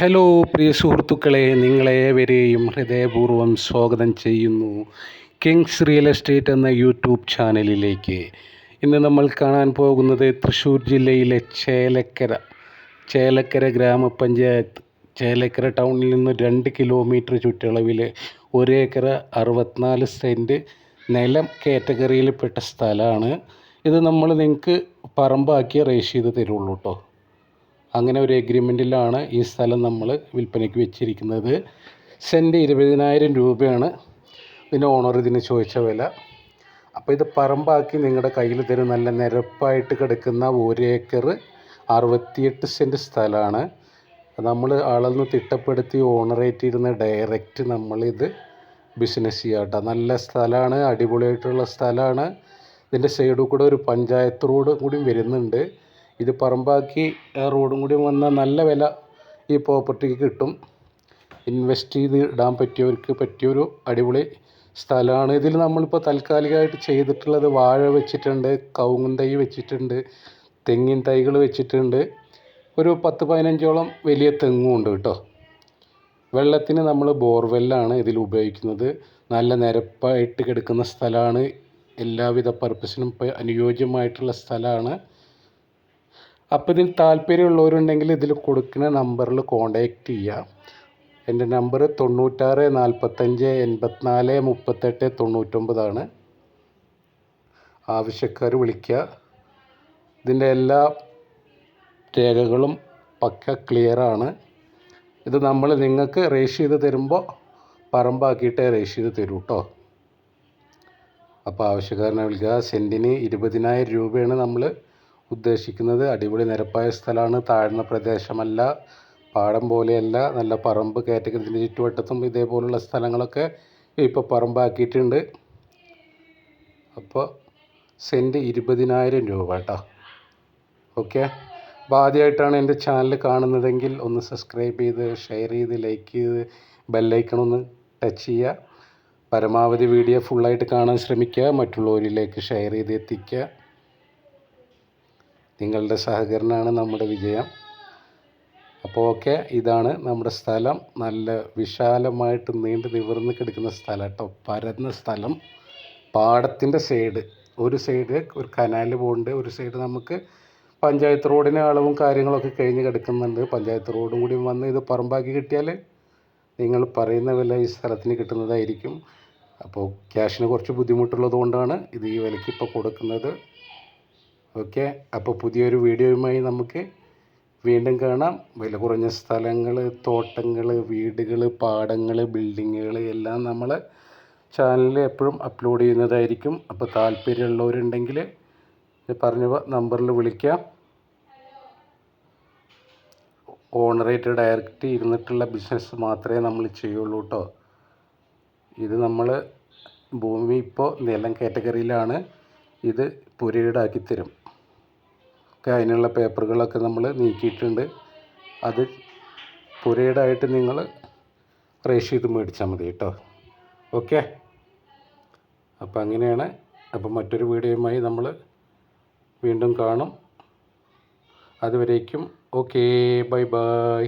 Hello പ്രിയ സുഹൃത്തുക്കളെ നിങ്ങളേവരെയും ഹൃദയപൂർവം സ്വാഗതം ചെയ്യുന്നു. കിങ്സ് റിയൽ എസ്റ്റേറ്റ് എന്ന യൂട്യൂബ് ചാനലിലേക്ക്. ഇന്ന് നമ്മൾ കാണാൻ പോകുന്നത് തൃശ്ശൂർ ജില്ലയിലെ ചേലക്കര. ചേലക്കര ഗ്രാമപഞ്ചായത്ത്. ചേലക്കര ടൗണിൽ നിന്ന് രണ്ട് കിലോമീറ്റർ ചുറ്റളവിൽ ഒരേക്കർ അറുപത്തിനാല് സെന്റ് നിലം കാറ്റഗറിയിൽപ്പെട്ട സ്ഥലമാണ്. ഇത് നമ്മൾ നിങ്ങൾക്ക് പറമ്പാക്കി റേഷ് ചെയ്ത് തരുള്ളൂ കേട്ടോ അങ്ങനെ ഒരു എഗ്രിമെന്റിലാണ് ഈ സ്ഥലം നമ്മൾ വിൽപ്പനയ്ക്ക് വെച്ചിരിക്കുന്നത്. സെന്റ് ഇരുപതിനായിരം രൂപയാണ് ഇതിന്റെ ഓണർ ഇതിന് ചോദിച്ച വില. അപ്പോൾ ഇത് പറമ്പാക്കി നിങ്ങളുടെ കയ്യിൽ തരും നല്ല നിരപ്പായിട്ട് കിടക്കുന്ന ഒരു ഏക്കർ അറുപത്തിയെട്ട് സെന്റ് സ്ഥലമാണ്. നമ്മൾ അളന്ന് തിട്ടപ്പെടുത്തി ഓണറേറ്റിരുന്ന ഡയറക്റ്റ് നമ്മളിത് ബിസിനസ് ചെയ്യാം കേട്ടോ. നല്ല സ്ഥലമാണ് അടിപൊളിയായിട്ടുള്ള സ്ഥലമാണ്. ഇതിന്റെ സൈഡിൽ കൂടെ ഒരു പഞ്ചായത്ത് റോഡ് കൂടി വരുന്നുണ്ട്. ഇത് പറമ്പാക്കി റോഡും കൂടി വന്ന നല്ല വില ഈ പ്രോപ്പർട്ടിക്ക് കിട്ടും. ഇൻവെസ്റ്റ് ചെയ്ത് ഇടാൻ പറ്റിയവർക്ക് പറ്റിയൊരു അടിപൊളി സ്ഥലമാണ്. ഇതിൽ നമ്മളിപ്പോൾ താൽക്കാലികമായിട്ട് ചെയ്തിട്ടുള്ളത് വാഴ വെച്ചിട്ടുണ്ട് കവുങ്ങും തൈ വെച്ചിട്ടുണ്ട് തെങ്ങിൻ തൈകൾ വെച്ചിട്ടുണ്ട്. ഒരു പത്ത് പതിനഞ്ചോളം വലിയ തെങ്ങും ഉണ്ട് കേട്ടോ. വെള്ളത്തിന് നമ്മൾ ബോർവെല്ലാണ് ഇതിൽ ഉപയോഗിക്കുന്നത്. നല്ല നിരപ്പായിട്ട് കിടക്കുന്ന സ്ഥലമാണ്. എല്ലാവിധ പർപ്പസിനും അനുയോജ്യമായിട്ടുള്ള സ്ഥലമാണ്. അപ്പോൾ ഇതിൽ താല്പര്യമുള്ളവരുണ്ടെങ്കിൽ ഇതിൽ കൊടുക്കുന്ന നമ്പറിൽ കോണ്ടാക്റ്റ് ചെയ്യാം. എന്റെ നമ്പർ തൊണ്ണൂറ്റാറ് നാൽപ്പത്തഞ്ച് എൺപത്തിനാല് മുപ്പത്തെട്ട് തൊണ്ണൂറ്റൊമ്പതാണ് ആവശ്യക്കാർ വിളിക്കുക. ഇതിന്റെ എല്ലാ രേഖകളും പക്ക ക്ലിയറാണ് ഇത് നമ്മൾ നിങ്ങൾക്ക് രജിസ്റ്റർ ചെയ്ത് തരുമ്പോൾ പറമ്പാക്കിയിട്ടേ രജിസ്റ്റർ ചെയ്ത് തരൂ കേട്ടോ അപ്പോൾ ആവശ്യക്കാരനെ വിളിക്കുക. സെന്റിന് ഇരുപതിനായിരം രൂപയാണ് നമ്മൾ ഉദ്ദേശിക്കുന്നത് അടിപൊളി നിരപ്പായ സ്ഥലമാണ്. താഴ്ന്ന പ്രദേശമല്ല. പാടം പോലെയല്ല. നല്ല പറമ്പ് കാറ്റഗറിന്റെ ചുറ്റുവട്ടത്തും ഇതേപോലുള്ള സ്ഥലങ്ങളൊക്കെ ഇപ്പോൾ പറമ്പാക്കിയിട്ടുണ്ട്. അപ്പോൾ സെന്റ് ഇരുപതിനായിരം രൂപ കേട്ടോ. ഓക്കെ? അപ്പോൾ ആദ്യമായിട്ടാണ് എന്റെ ചാനൽ കാണുന്നതെങ്കിൽ ഒന്ന് സബ്സ്ക്രൈബ് ചെയ്ത് ഷെയർ ചെയ്ത് ലൈക്ക് ചെയ്ത് ബെല്ലൈക്കൺ ഒന്ന് ടച്ച് ചെയ്യുക. പരമാവധി വീഡിയോ ഫുള്ളായിട്ട് കാണാൻ ശ്രമിക്കുക. മറ്റുള്ളവരിലേക്ക് ഷെയർ ചെയ്ത് എത്തിക്കുക. നിങ്ങളുടെ സഹകരണമാണ് നമ്മുടെ വിജയം. അപ്പോൾ ഓക്കെ ഇതാണ് നമ്മുടെ സ്ഥലം. നല്ല വിശാലമായിട്ട് നീണ്ടു നിവർന്ന് കിടക്കുന്ന സ്ഥലം കേട്ടോ. പരന്ന സ്ഥലം. പാടത്തിന്റെ സൈഡ്. ഒരു സൈഡ് ഒരു കനാൽ പോകുന്നുണ്ട് ഒരു സൈഡ് നമുക്ക് പഞ്ചായത്ത് റോഡിന് അളവും കാര്യങ്ങളൊക്കെ കഴിഞ്ഞ് കിടക്കുന്നുണ്ട്. പഞ്ചായത്ത് റോഡും കൂടി വന്ന് ഇത് പറമ്പാക്കി കിട്ടിയാൽ നിങ്ങൾ പറയുന്ന വില ഈ സ്ഥലത്തിന് കിട്ടുന്നതായിരിക്കും. അപ്പോൾ ക്യാഷിന് കുറച്ച് ബുദ്ധിമുട്ടുള്ളത് കൊണ്ടാണ് ഇത് ഈ വിലയ്ക്ക് ഇപ്പോൾ കൊടുക്കുന്നത്. ഓക്കെ. അപ്പോൾ പുതിയൊരു വീഡിയോയുമായി നമുക്ക് വീണ്ടും കാണാം. വില കുറഞ്ഞ സ്ഥലങ്ങൾ തോട്ടങ്ങൾ വീടുകൾ പാടങ്ങൾ ബിൽഡിങ്ങുകൾ എല്ലാം നമ്മൾ ചാനലിൽ എപ്പോഴും അപ്ലോഡ് ചെയ്യുന്നതായിരിക്കും. അപ്പോൾ താല്പര്യമുള്ളവരുണ്ടെങ്കിൽ പറഞ്ഞ നമ്പറിൽ വിളിക്കാം. ഓണറായിട്ട് ഡയറക്റ്റ് ഇരുന്നിട്ടുള്ള ബിസിനസ് മാത്രമേ നമ്മൾ ചെയ്യുള്ളൂ കേട്ടോ ഇത് നമ്മൾ ഭൂമി ഇപ്പോൾ നിലം കാറ്റഗറിയിലാണ്. ഇത് പുരയിടാക്കി തരും. ഒക്കെ അതിനുള്ള പേപ്പറുകളൊക്കെ നമ്മൾ നീക്കിയിട്ടുണ്ട്. അത് പുരയിടായിട്ട് നിങ്ങൾ റേഷ്യത് മേടിച്ചാൽ മതി കേട്ടോ. ഓക്കെ? അപ്പോൾ അങ്ങനെയാണ്. അപ്പോൾ മറ്റൊരു വീഡിയോയുമായി നമ്മൾ വീണ്ടും കാണും. അതുവരേക്കും ഓക്കേ ബൈ ബൈ.